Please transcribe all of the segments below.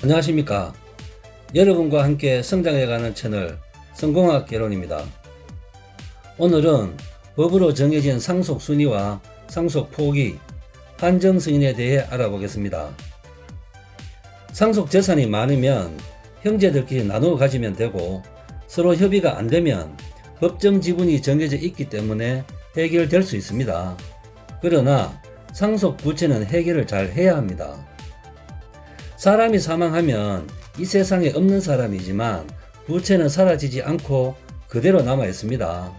안녕하십니까. 여러분과 함께 성장해가는 채널 성공학 개론입니다. 오늘은 법으로 정해진 상속 순위와 상속 포기, 한정 승인에 대해 알아보겠습니다. 상속 재산이 많으면 형제들끼리 나누어 가지면 되고 서로 협의가 안 되면 법정 지분이 정해져 있기 때문에 해결될 수 있습니다. 그러나 상속 부채는 해결을 잘 해야 합니다. 사람이 사망하면 이 세상에 없는 사람이지만 부채는 사라지지 않고 그대로 남아 있습니다.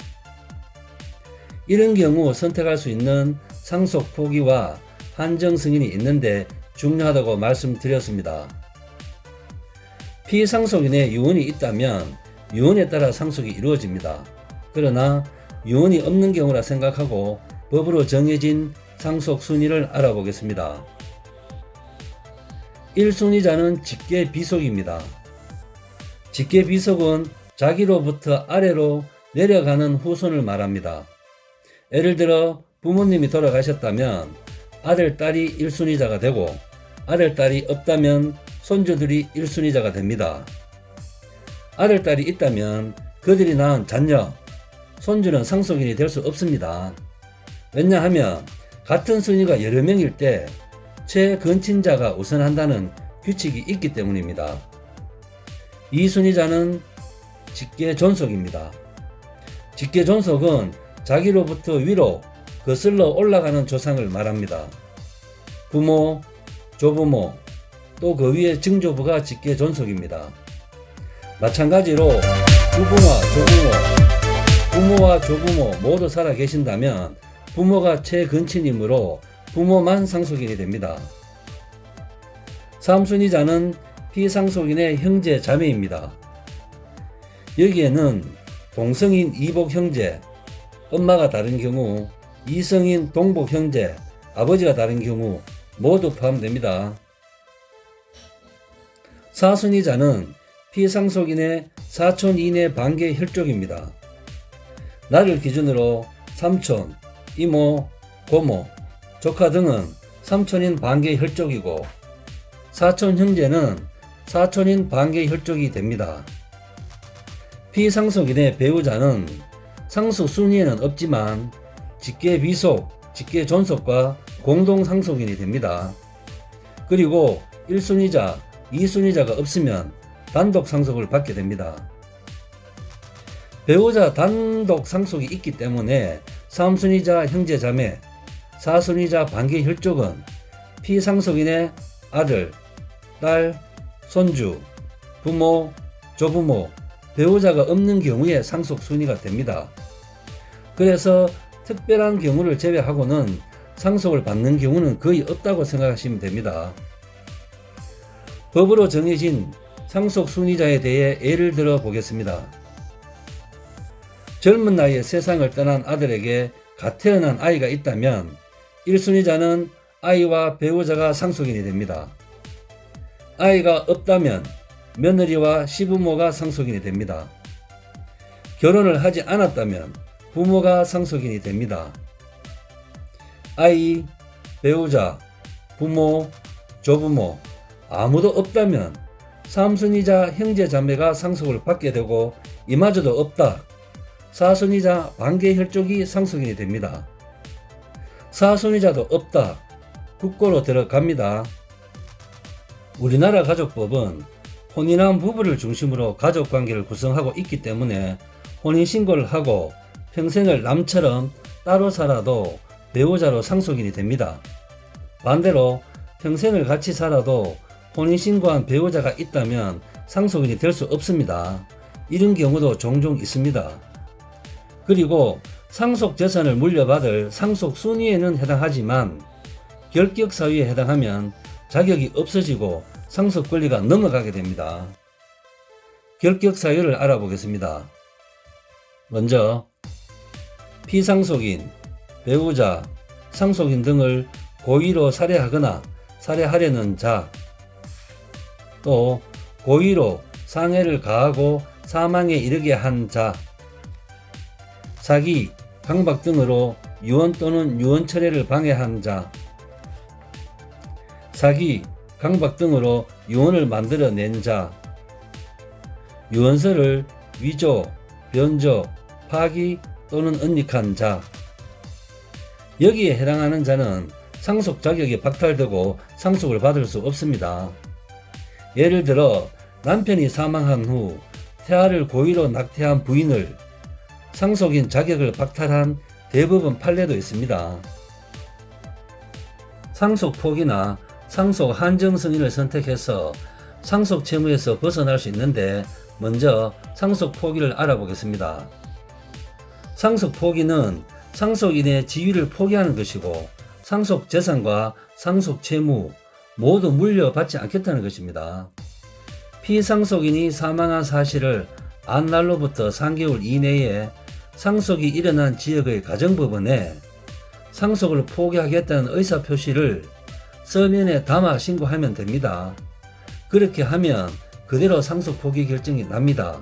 이런 경우 선택할 수 있는 상속 포기와 한정 승인이 있는데 중요하다고 말씀드렸습니다. 피상속인의 유언이 있다면 유언에 따라 상속이 이루어집니다. 그러나 유언이 없는 경우라 생각하고 법으로 정해진 상속 순위를 알아보겠습니다. 1순위자는 직계 비속입니다. 직계 비속은 자기로부터 아래로 내려가는 후손을 말합니다. 예를 들어 부모님이 돌아가셨다면 아들, 딸이 1순위자가 되고 아들, 딸이 없다면 손주들이 1순위자가 됩니다. 아들, 딸이 있다면 그들이 낳은 자녀, 손주는 상속인이 될 수 없습니다. 왜냐하면 같은 순위가 여러 명일 때 최근친자가 우선한다는 규칙이 있기 때문입니다. 이 순위자는 직계 존속입니다. 직계 존속은 자기로부터 위로 거슬러 올라가는 조상을 말합니다. 부모, 조부모, 또 그 위에 증조부가 직계 존속입니다. 마찬가지로 부부와 조부모, 부모와 조부모 모두 살아 계신다면 부모가 최근친이므로 부모만 상속인이 됩니다. 삼순위자는 피상속인의 형제 자매입니다. 여기에는 동성인 이복 형제, 엄마가 다른 경우 이성인 동복 형제, 아버지가 다른 경우 모두 포함됩니다. 사순위자는 피상속인의 사촌 이내 반계 혈족입니다. 나를 기준으로 삼촌, 이모, 고모, 조카 등은 삼촌인 반계 혈족이고 사촌 형제는 사촌인 반계 혈족이 됩니다. 피상속인의 배우자는 상속 순위에는 없지만 직계 비속, 직계 존속과 공동 상속인이 됩니다. 그리고 1순위자, 2순위자가 없으면 단독 상속을 받게 됩니다. 배우자 단독 상속이 있기 때문에 3순위자 형제 자매, 4순위자 반계 혈족은 피상속인의 아들, 딸, 손주, 부모, 조부모, 배우자가 없는 경우에 상속 순위가 됩니다. 그래서 특별한 경우를 제외하고는 상속을 받는 경우는 거의 없다고 생각하시면 됩니다. 법으로 정해진 상속 순위자에 대해 예를 들어 보겠습니다. 젊은 나이에 세상을 떠난 아들에게 갓 태어난 아이가 있다면 1순위자는 아이와 배우자가 상속인이 됩니다. 아이가 없다면 며느리와 시부모가 상속인이 됩니다. 결혼을 하지 않았다면 부모가 상속인이 됩니다. 아이, 배우자, 부모, 조부모, 아무도 없다면 삼순이자 형제 자매가 상속을 받게 되고 이마저도 없다. 사순이자 반계 혈족이 상속인이 됩니다. 사순이자도 없다. 국고로 들어갑니다. 우리나라 가족법은 혼인한 부부를 중심으로 가족 관계를 구성하고 있기 때문에 혼인신고를 하고 평생을 남처럼 따로 살아도 배우자로 상속인이 됩니다. 반대로 평생을 같이 살아도 혼인신고한 배우자가 있다면 상속인이 될 수 없습니다. 이런 경우도 종종 있습니다. 그리고 상속 재산을 물려받을 상속 순위에는 해당하지만 결격 사유에 해당하면 자격이 없어지고 상속 권리가 넘어가게 됩니다. 결격 사유를 알아보겠습니다. 먼저 피상속인, 배우자, 상속인 등을 고의로 살해하거나 살해하려는 자, 또 고의로 상해를 가하고 사망에 이르게 한 자, 사기, 강박 등으로 유언 또는 유언 철회를 방해한 자, 사기, 강박 등으로 유언을 만들어낸 자, 유언서를 위조, 변조, 파기 또는 은닉한 자. 여기에 해당하는 자는 상속 자격이 박탈되고 상속을 받을 수 없습니다. 예를 들어 남편이 사망한 후 태아를 고의로 낙태한 부인을 상속인 자격을 박탈한 대법원 판례도 있습니다. 상속 포기나 상속 한정 승인을 선택해서 상속 채무에서 벗어날 수 있는데 먼저 상속 포기를 알아보겠습니다. 상속 포기는 상속인의 지위를 포기하는 것이고 상속 재산과 상속 채무 모두 물려받지 않겠다는 것입니다. 피상속인이 사망한 사실을 안 날로부터 3개월 이내에 상속이 일어난 지역의 가정법원에 상속을 포기하겠다는 의사표시를 서면에 담아 신고하면 됩니다. 그렇게 하면 그대로 상속 포기 결정이 납니다.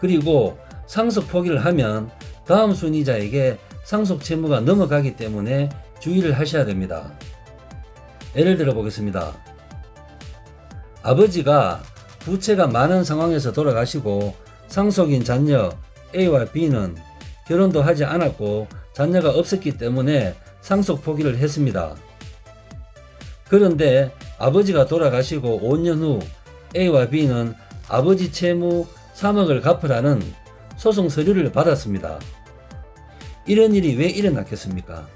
그리고 상속 포기를 하면 다음 순위자에게 상속 채무가 넘어가기 때문에 주의를 하셔야 됩니다. 예를 들어 보겠습니다. 아버지가 부채가 많은 상황에서 돌아가시고 상속인 자녀 A와 B는 결혼도 하지 않았고 자녀가 없었기 때문에 상속 포기를 했습니다. 그런데 아버지가 돌아가시고 5년 후 A와 B는 아버지 채무 3억을 갚으라는 소송 서류를 받았습니다. 이런 일이 왜 일어났겠습니까?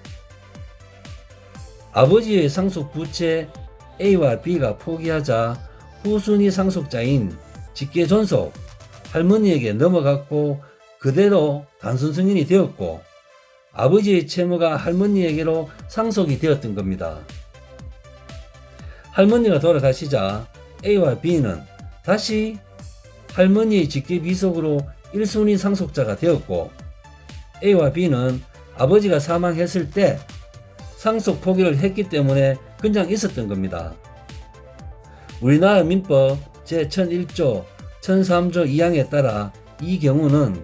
아버지의 상속 부채 A와 B가 포기하자 후순위 상속자인 직계 존속 할머니에게 넘어갔고 그대로 단순 승인이 되었고 아버지의 채무가 할머니에게로 상속이 되었던 겁니다. 할머니가 돌아가시자 A와 B는 다시 할머니의 직계 비속으로 1순위 상속자가 되었고 A와 B는 아버지가 사망했을 때 상속 포기를 했기 때문에 그냥 있었던 겁니다. 우리나라 민법 제1001조 1003조 2항에 따라 이 경우는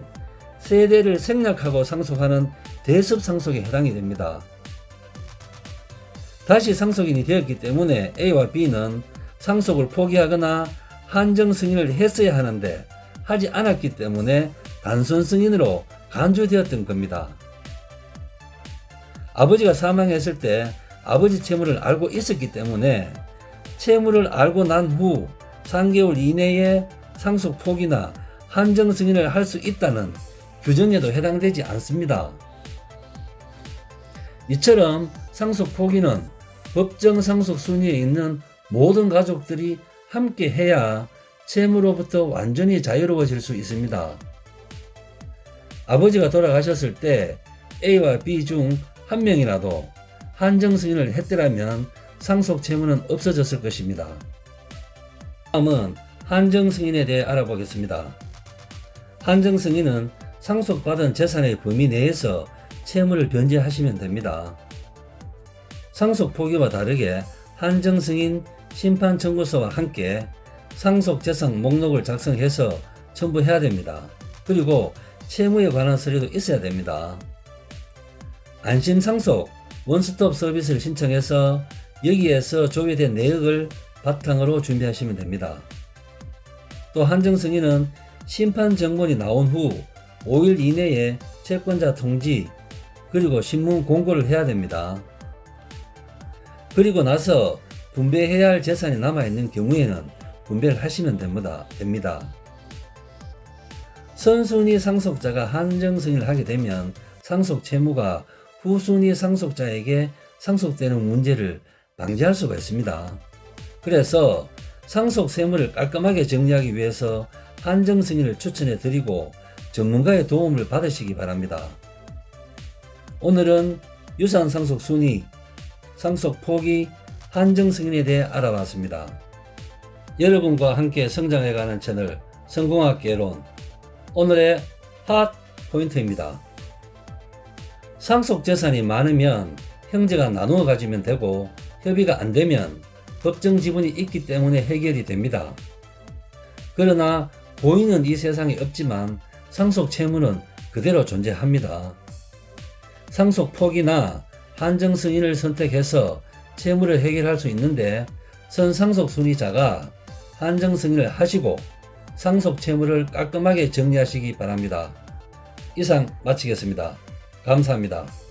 세대를 생략하고 상속하는 대습 상속에 해당이 됩니다. 다시 상속인이 되었기 때문에 A와 B는 상속을 포기하거나 한정 승인을 했어야 하는데 하지 않았기 때문에 단순 승인으로 간주되었던 겁니다. 아버지가 사망했을 때 아버지 채무를 알고 있었기 때문에 채무를 알고 난 후 3개월 이내에 상속 포기나 한정 승인을 할 수 있다는 규정에도 해당되지 않습니다. 이처럼 상속 포기는 법정 상속 순위에 있는 모든 가족들이 함께 해야 채무로부터 완전히 자유로워질 수 있습니다. 아버지가 돌아가셨을 때 A와 B 중 한 명이라도 한정 승인을 했더라면 상속 채무는 없어졌을 것입니다. 다음은 한정 승인에 대해 알아보겠습니다. 한정 승인은 상속받은 재산의 범위 내에서 채무를 변제하시면 됩니다. 상속 포기와 다르게 한정 승인 심판 청구서와 함께 상속 재산 목록을 작성해서 첨부해야 됩니다. 그리고 채무에 관한 서류도 있어야 됩니다. 안심 상속 원스톱 서비스를 신청해서 여기에서 조회된 내역을 바탕으로 준비하시면 됩니다. 또 한정 승인은 심판 정본이 나온 후 5일 이내에 채권자 통지 그리고 신문 공고를 해야 됩니다. 그리고 나서 분배해야 할 재산이 남아있는 경우에는 분배를 하시면 됩니다. 됩니다. 선순위 상속자가 한정 승인을 하게 되면 상속 채무가 후순위 상속자에게 상속되는 문제를 방지할 수가 있습니다. 그래서 상속 세무를 깔끔하게 정리하기 위해서 한정 승인을 추천해 드리고 전문가의 도움을 받으시기 바랍니다. 오늘은 유산 상속 순위, 상속 포기, 한정 승인에 대해 알아봤습니다. 여러분과 함께 성장해가는 채널 성공학 개론 오늘의 핫 포인트입니다. 상속 재산이 많으면 형제가 나누어 가지면 되고 협의가 안 되면 법정 지분이 있기 때문에 해결이 됩니다. 그러나 고인은 이 세상에 없지만 상속 채무는 그대로 존재합니다. 상속 포기나 한정 승인을 선택해서 채무를 해결할 수 있는데 선상속 순위자가 한정 승인을 하시고 상속 채무를 깔끔하게 정리하시기 바랍니다. 이상 마치겠습니다. 감사합니다.